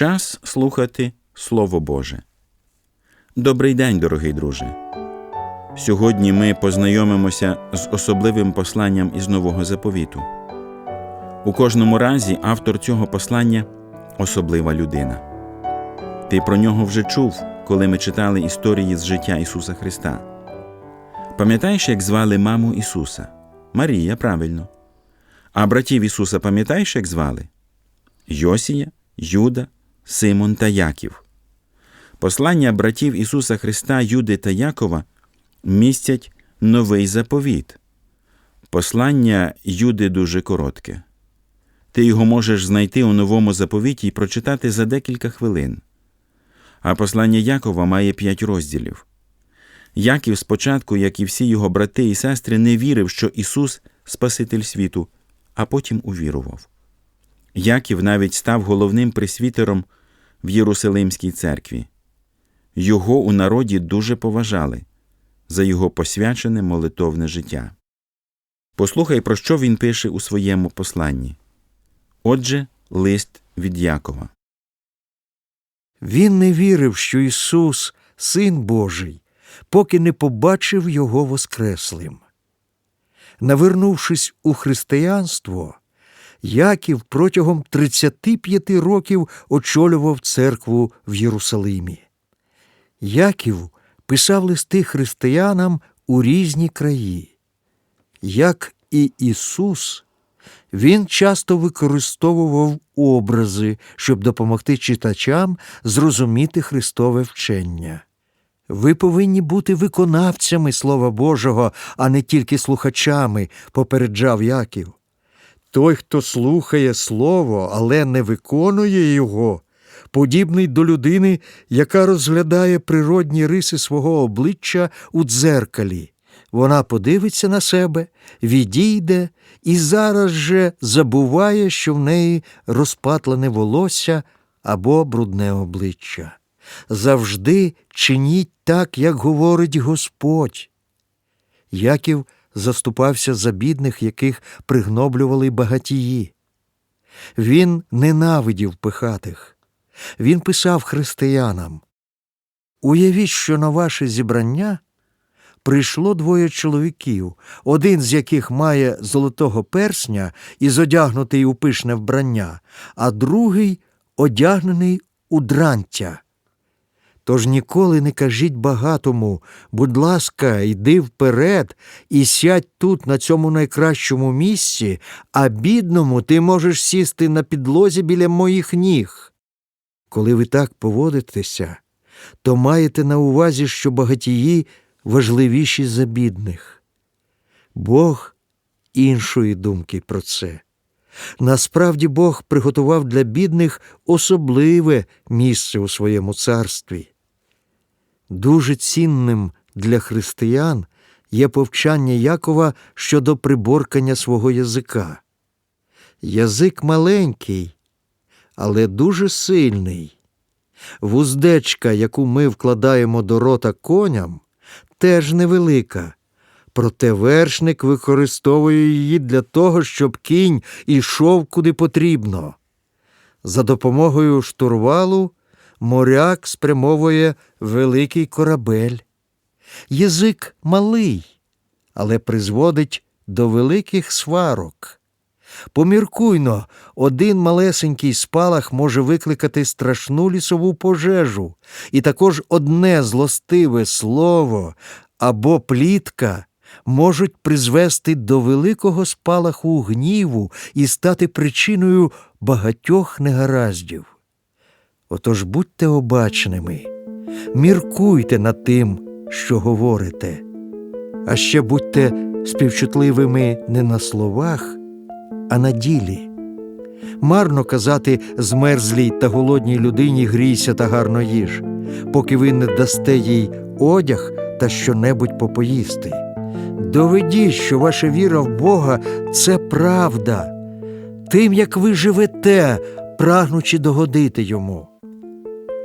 Час слухати Слово Боже. Добрий день, дорогий друже. Сьогодні ми познайомимося з особливим посланням із Нового заповіту. У кожному разі автор цього послання особлива людина. Ти про нього вже чув, коли ми читали історії з життя Ісуса Христа. Пам'ятаєш, як звали маму Ісуса? Марія, правильно. А братів Ісуса пам'ятаєш, як звали? Йосія, Юда, Симон та Яків. Послання братів Ісуса Христа, Юди та Якова містять новий заповіт. Послання Юди дуже коротке. Ти його можеш знайти у новому заповіті і прочитати за декілька хвилин. А послання Якова має п'ять розділів. Яків спочатку, як і всі його брати і сестри, не вірив, що Ісус Спаситель світу, а потім увірував. Яків навіть став головним пресвітером в Єрусалимській церкві. Його у народі дуже поважали за його посвячене молитовне життя. Послухай, про що він пише у своєму посланні. Отже, лист від Якова. Він не вірив, що Ісус Син Божий, поки не побачив Його Воскреслим. Навернувшись у християнство, Яків протягом 35 років очолював церкву в Єрусалимі. Яків писав листи християнам у різні краї. Як і Ісус, він часто використовував образи, щоб допомогти читачам зрозуміти Христове вчення. Ви повинні бути виконавцями Слова Божого, а не тільки слухачами, попереджав Яків. Той, хто слухає Слово, але не виконує його, подібний до людини, яка розглядає природні риси свого обличчя у дзеркалі. Вона подивиться на себе, відійде і зараз же забуває, що в неї розпатлене волосся або брудне обличчя. Завжди чиніть так, як говорить Господь. Яків заступався за бідних, яких пригноблювали багатії. Він ненавидів пихатих. Він писав християнам Уявіть, що на ваше зібрання прийшло двоє чоловіків, один з яких має золотого персня і зодягнутий у пишне вбрання, а другий одягнений у дрантя. Тож ніколи не кажіть багатому, будь ласка, йди вперед і сядь тут, на цьому найкращому місці, а бідному ти можеш сісти на підлозі біля моїх ніг. Коли ви так поводитеся, то маєте на увазі, що багатії важливіші за бідних. Бог іншої думки про це. Насправді Бог приготував для бідних особливе місце у своєму царстві. Дуже цінним для християн є повчання Якова щодо приборкання свого язика. Язик маленький, але дуже сильний. Вуздечка, яку ми вкладаємо до рота коням, теж невелика. Проте вершник використовує її для того, щоб кінь ішов куди потрібно. За допомогою штурвалу моряк спрямовує великий корабель. Язик малий, але призводить до великих сварок. Поміркуйно, один малесенький спалах може викликати страшну лісову пожежу, і також одне злостиве слово або плітка можуть призвести до великого спалаху гніву і стати причиною багатьох негараздів. Отож будьте обачними, міркуйте над тим, що говорите, а ще будьте співчутливими не на словах, а на ділі. Марно казати змерзлій та голодній людині грійся та гарно їж, поки ви не дасте їй одяг та щонебудь попоїсти. Доведіть, що ваша віра в Бога це правда, тим, як ви живете, прагнучи догодити йому.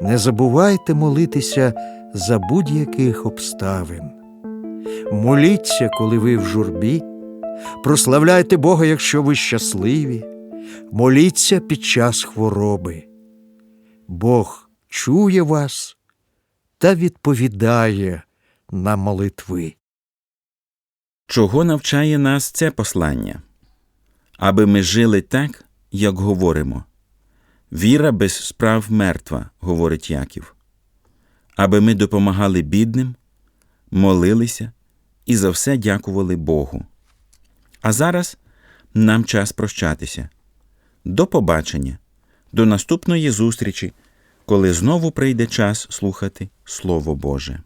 Не забувайте молитися за будь-яких обставин. Моліться, коли ви в журбі, прославляйте Бога, якщо ви щасливі, моліться під час хвороби. Бог чує вас та відповідає на молитви. Чого навчає нас це послання? Аби ми жили так, як говоримо. Віра без справ мертва, говорить Яків. Аби ми допомагали бідним, молилися і за все дякували Богу. А зараз нам час прощатися. До побачення, до наступної зустрічі, коли знову прийде час слухати Слово Боже.